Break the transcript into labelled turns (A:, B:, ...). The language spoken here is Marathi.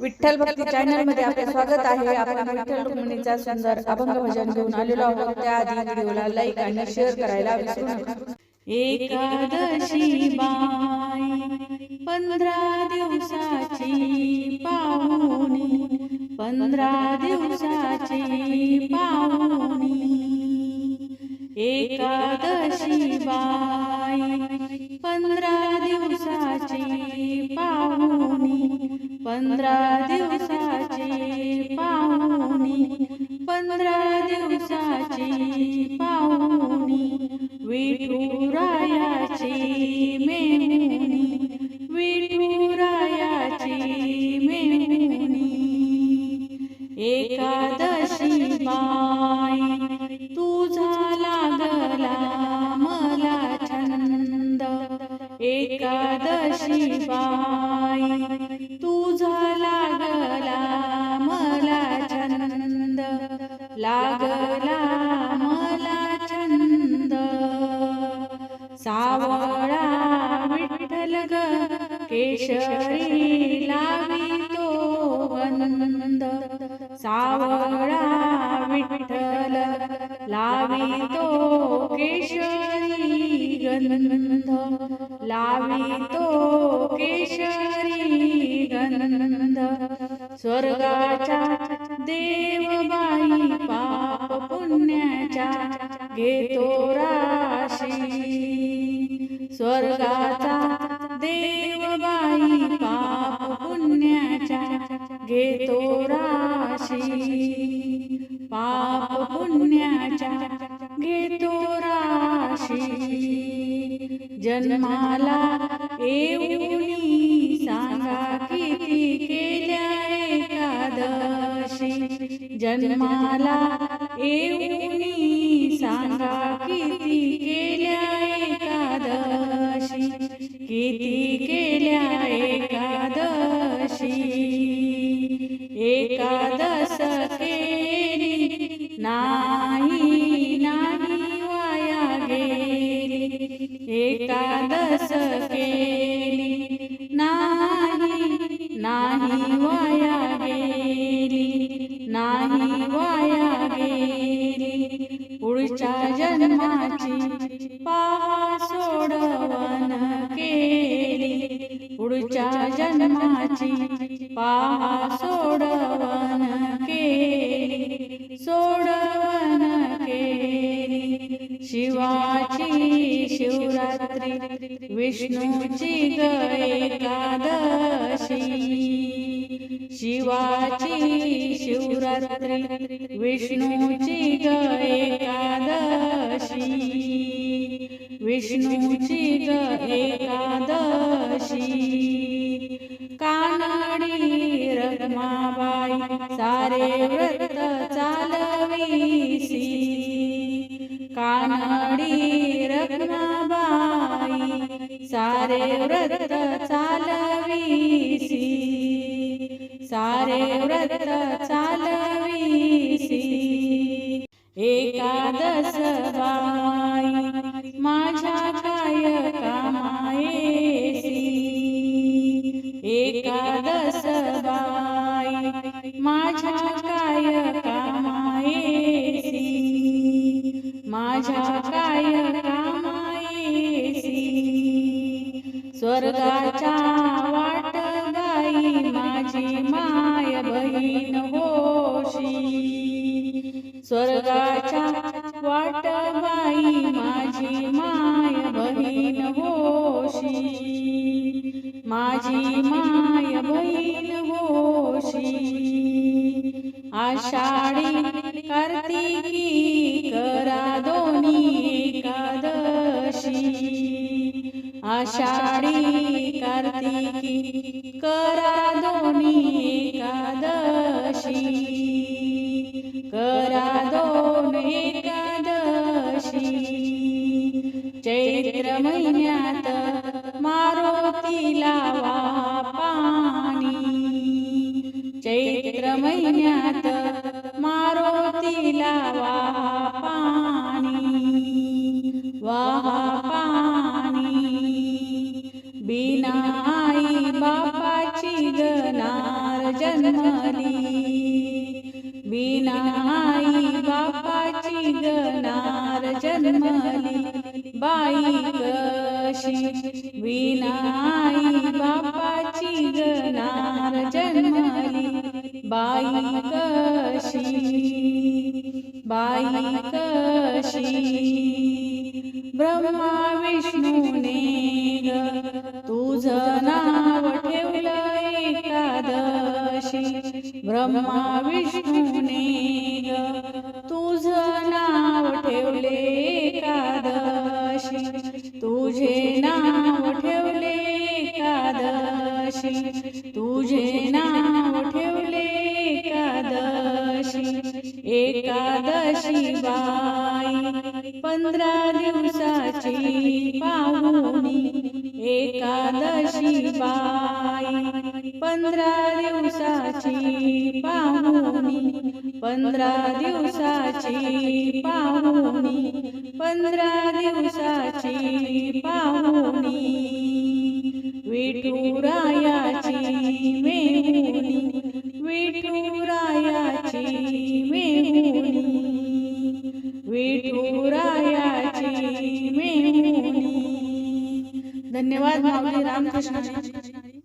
A: विठ्ठल भक्ती चॅनलमध्ये आपले स्वागत आहे. आपण विठ्ठल रुक्मिणीचा सुंदर अभंग भजन घेऊन आलेलो आहोत. त्याआधी व्हिडिओला लाईक आणि शेअर करायला विसरू नका.
B: एकादशी बाई पंधरा दिवसाची पाहुणी पंधरा दिवसाची पाहुणी. एकादशी बाई पंधरा दिवसाची पाहुणी पंधरा तशी बाई तुझा लागला मला छंद. एकादशी बाई तुझा लागला मला छंद. लागला मला छंद. सावळा विठ्ठल ग केशरी लावितो गंध सावळा विठ्ठल लावितो केशरी गंध लावितो केशरी गंध. स्वर्गाच्या देवबाई पाप पुण्याच्या घेतो राशी. स्वर्गाचा देवबाई पाप पुण्याच्या घेतो राशी. पाप पुण्याच्या घेतो राशी जन्माला येऊनी सांगा किती केल्या एकादशी. जन्माला येऊनी सांगा किती केल्या एकादश केली नाही नाही वाया गेली. नाही वाया गेली. पुढच्या जन्माची पहा सोडवण केली. पुढच्या जन्माची पहा सोडवण केली. सोडवण शिवाची शिवरात्री विष्णूची ग शिवाची शिवरात्री विष्णूची ग विष्णूची ग एकादशी. कानडी रखमाबाई सारे व्रत सारे व्रत चालवीसी सारे व्रत चालवीसी एकादश बाई माझ्या काय कामायेसी एकादश बाई माझ्या काय कामायेसी माझ्या काय स्वर्गाच्या वाट बाई माझी माय बहीण होशी. माझी माय बहीण होशी. आषाढी कार्तिकी करा दोन्ही एकादशी. आषाढी कार्तिकी करा दोन्ही एकादशी. करा दोन एकादशी. चैत्र महिन्यात मारुतीला लावा पाणी. चैत्र महिन्यात विनाई बापाची गणार जन्मली. बाई कशी विनाई बापाची गणार जन्मली. बाई कशी बाई कशी. ब्रह्मा विष्णूने ग तुझं नाव ठेवलं एकादशी. ब्रह्मा विष्णू तुझे नाव ठेवले एकादशी. तुझे नाव ठेवले एकादशी. एकादशी बाई पंधरा दिवसाची पाहुणी. एकादशी बाई पंधरा दिवसाची पाहुणी. पंधरा दिवसाची पाहुणी पंधरा दिवसाची पाहुणी विठुरायाची मेहुणी विठुरायाची मेहुणी विठुरायाची मेहुणी.
A: धन्यवाद माऊली रामकृष्ण